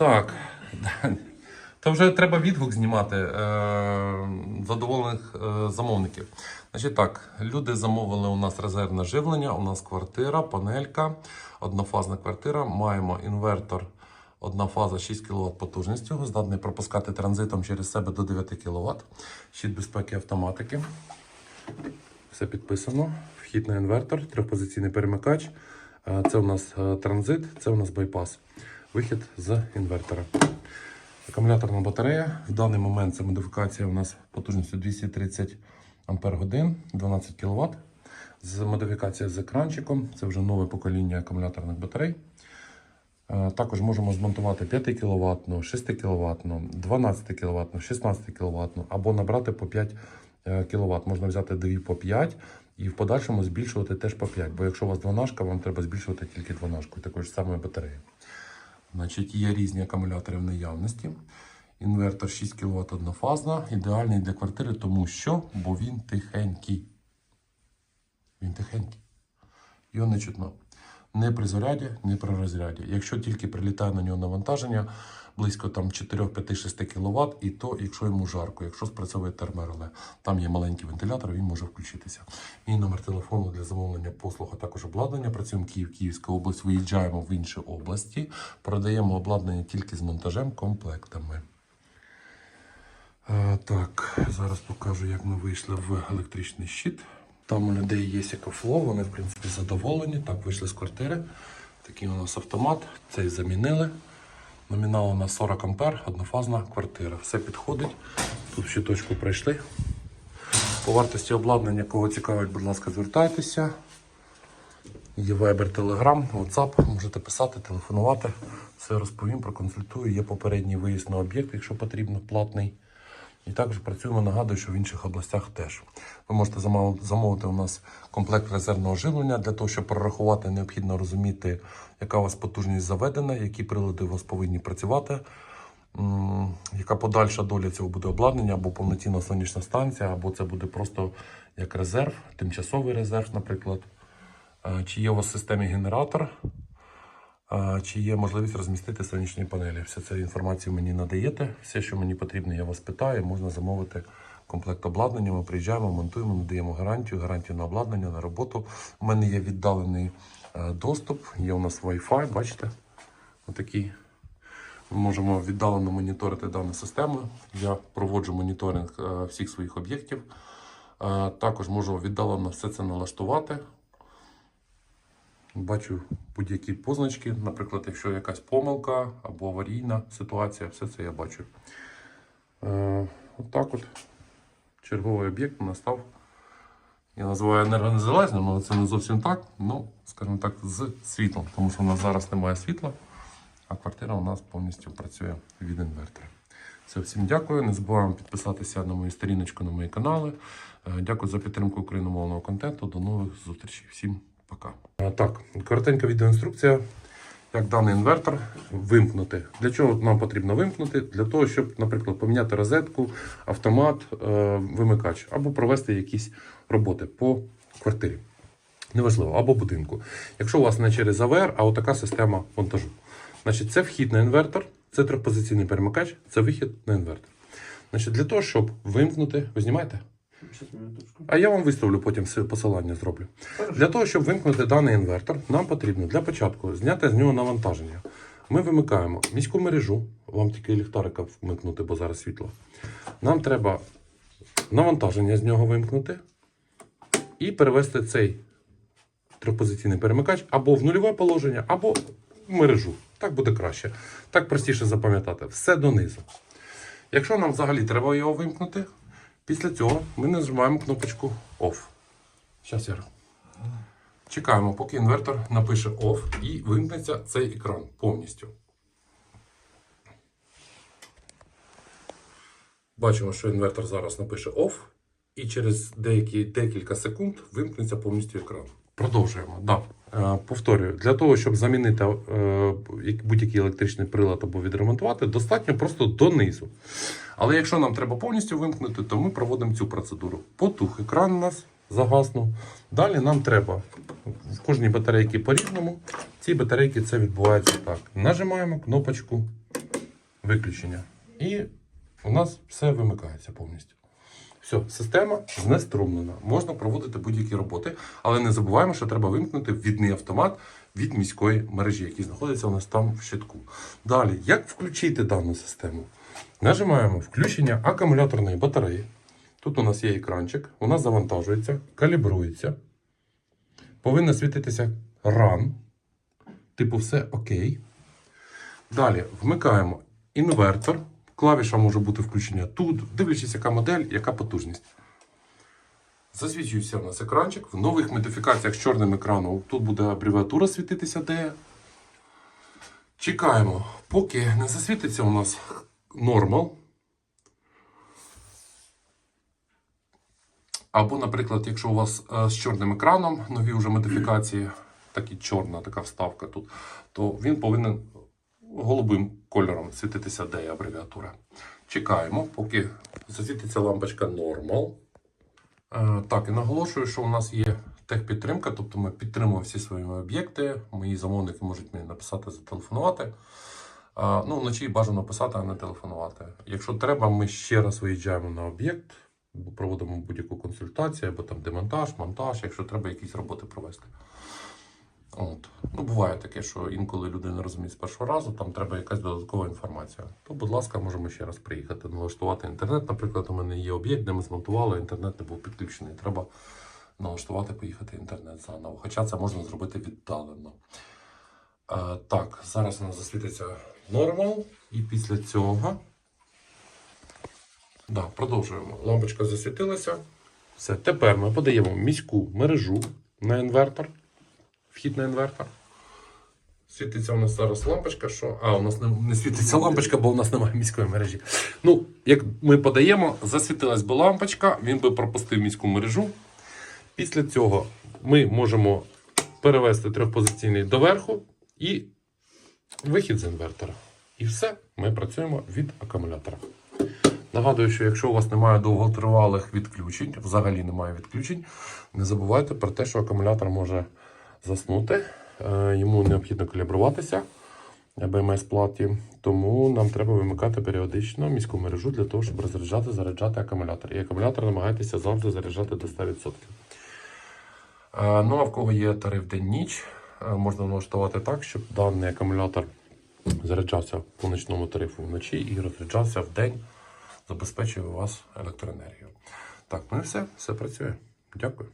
Так. То вже треба відгук знімати е, задоволених е, замовників. Значить так, люди замовили у нас резервне живлення, у нас квартира, панелька, однофазна квартира. Маємо інвертор, одна фаза 6 кВт потужністю, здатний пропускати транзитом через себе до 9 кВт. Щит безпеки автоматики. Все підписано. Вхід на інвертор, трьохпозиційний перемикач. Е, Це у нас е, транзит, це у нас байпас. Вихід з інвертора. Акумуляторна батарея. В даний момент це модифікація у нас потужністю 230 Ампер годин, 12 кВт. З модифікація з екранчиком. Це вже нове покоління акумуляторних батарей. Е, Також можемо змонтувати 5 кВт, 6 кВт, 12 кВт, 16 кВт або набрати по 5 кВт. Можна взяти дві по 5 і в подальшому збільшувати теж по 5. Бо якщо у вас двонашка, вам треба збільшувати тільки двонашку. Також саме батареї. Значить, є різні акумулятори в наявності. Інвертор 6 кВт однофазна, ідеальний для квартири, тому що бо він тихенький. Він тихенький. Його не чутно. Не при заряді, не при розряді. Якщо тільки прилітає на нього навантаження, близько там 4, 5, 6 кВт, і то, якщо йому жарко, якщо спрацьовує термореле. Там є маленький вентилятор, він може включитися. Мій номер телефону для замовлення послуг, а також обладнання. Працюємо Київ, Київська область, виїжджаємо в інші області, продаємо обладнання тільки з монтажем комплектами. Е, так, зараз покажу, як ми вийшли в електричний щит. Там у людей є екофло, вони в принципі задоволені. Так, вийшли з квартири. Такий у нас автомат, цей замінили. Номінал у нас 40 ампер, однофазна квартира. Все підходить. Тут щиточку пройшли. По вартості обладнання, кого цікавить, будь ласка, звертайтеся. Є Viber, Telegram, WhatsApp, можете писати, телефонувати. Все розповім, проконсультую. Є попередній виїзд на об'єкт, якщо потрібно, платний. І також працюємо, нагадую, що в інших областях теж. Ви можете замовити у нас комплект резервного живлення. Для того, щоб прорахувати, необхідно розуміти, яка у вас потужність заведена, які прилади у вас повинні працювати, яка подальша доля цього буде обладнання, або повноцінна сонячна станція, або це буде просто як резерв, тимчасовий резерв, наприклад. Е, Чи є у вас в системі генератор, Чи є можливість розмістити сонячні панелі? Всю цю інформацію мені надаєте. Все, що мені потрібно, я вас питаю. Можна замовити комплект обладнання. Ми приїжджаємо, монтуємо, надаємо гарантію, гарантію на обладнання, на роботу. У мене є віддалений е, доступ, є у нас Wi-Fi, бачите? Отакий. Ми можемо віддалено моніторити дану систему. Я проводжу моніторинг е, всіх своїх об'єктів. Е, Також можу віддалено все це налаштувати. Бачу будь-які позначки, наприклад, якщо якась помилка або аварійна ситуація, все це я бачу. Е, отак от черговий об'єкт настав. Я називаю енергонезалежним, але це не зовсім так. Ну, скажімо так, з світлом, тому що у нас зараз немає світла, а квартира у нас повністю працює від інвертора. Все, всім дякую. Не забуваємо підписатися на мою сторіночку, на мої канали. Е, Дякую за підтримку україномовного контенту. До нових зустрічей. Всім пока. Так, коротенька відеоінструкція. Як даний інвертор вимкнути. Для чого нам потрібно вимкнути? Для того, щоб, наприклад, поміняти розетку, автомат, е, вимикач, або провести якісь роботи по квартирі. Неважливо, або будинку. Якщо у вас не через АВР, а отака система монтажу. Значить, це вхід на інвертор, це трьохпозиційний перемикач, це вихід на інвертор. Значить, для того, щоб вимкнути, ви знімаєте? А я вам виставлю потім все посилання зроблю. Для того, щоб вимкнути даний інвертор, нам потрібно для початку зняти з нього навантаження. Ми вимикаємо міську мережу, вам тільки ліхтарика вмикнути, бо зараз світло. Нам треба навантаження з нього вимкнути і перевести цей трьохпозиційний перемикач або в нульове положення, або в мережу. Так буде краще. Так простіше запам'ятати. Все донизу. Якщо нам взагалі треба його вимкнути, після цього ми нажимаємо кнопочку OFF. Зараз я. Чекаємо, поки інвертор напише OFF і вимкнеться цей екран повністю. Бачимо, що інвертор зараз напише OFF, і через деякі, декілька секунд вимкнеться повністю екран. Продовжуємо. Да. Е, повторюю, для того, щоб замінити е, будь-який електричний прилад або відремонтувати, достатньо просто донизу. Але якщо нам треба повністю вимкнути, то ми проводимо цю процедуру. Потух екран у нас загаснув. Далі нам треба в кожній батарейці по-різному. Ці батарейки це відбувається так. Нажимаємо кнопочку виключення. І у нас все вимикається повністю. Все, система знеструмлена. Можна проводити будь-які роботи, але не забуваємо, що треба вимкнути ввідний автомат від міської мережі, який знаходиться у нас там в щитку. Далі, як включити дану систему? Нажимаємо включення акумуляторної батареї. Тут у нас є екранчик, вона завантажується, калібрується. Повинна світитися RAN. Типу, все окей. Далі вмикаємо інвертор. Клавіша може бути включення тут, дивлячись, яка модель, яка потужність. Засвічується у нас екранчик. В нових модифікаціях з чорним екраном тут буде абревіатура світитися де. Чекаємо, поки не засвітиться у нас нормал. Або, наприклад, якщо у вас е, з чорним екраном нові вже модифікації, так і чорна така вставка тут, то він повинен голубим кольором світитися, де абревіатура. Чекаємо, поки засвітиться лампочка Normal. Е, так, і наголошую, що у нас є техпідтримка, тобто ми підтримуємо всі свої об'єкти. Мої замовники можуть мені написати, зателефонувати. Е, ну, вночі бажано писати, а не телефонувати. Якщо треба, ми ще раз виїжджаємо на об'єкт, проводимо будь-яку консультацію, або там демонтаж, монтаж, якщо треба якісь роботи провести. От. Ну, буває таке, що інколи люди не розуміють з першого разу, там треба якась додаткова інформація. То, будь ласка, можемо ще раз приїхати, налаштувати інтернет. Наприклад, у мене є об'єкт, де ми змонтували, інтернет не був підключений. Треба налаштувати, поїхати інтернет заново. Хоча це можна зробити віддалено. Е, так, зараз у нас засвітиться нормал, і після цього. Да, продовжуємо. Лампочка засвітилася. Все, тепер ми подаємо міську мережу на інвертор. Вхід на інвертор. Світиться у нас зараз лампочка, що. А, у нас не, не світиться лампочка, бо у нас немає міської мережі. Ну, як ми подаємо, засвітилась би лампочка, він би пропустив міську мережу. Після цього ми можемо перевести трьохпозиційний доверху і вихід з інвертора. І все, ми працюємо від акумулятора. Нагадую, що якщо у вас немає довготривалих відключень, взагалі немає відключень, не забувайте про те, що акумулятор може заснути. Е, Йому необхідно калібруватися БМС платі, тому нам треба вимикати періодично міську мережу для того, щоб розряджати, заряджати акумулятор. І акумулятор намагайтеся завжди заряджати до 100%. Е, Ну а в кого є тариф день-ніч, е, можна налаштувати так, щоб даний акумулятор заряджався по ночному тарифу вночі і розряджався в день, забезпечує вас електроенергію. Так, ну і все, все працює. Дякую.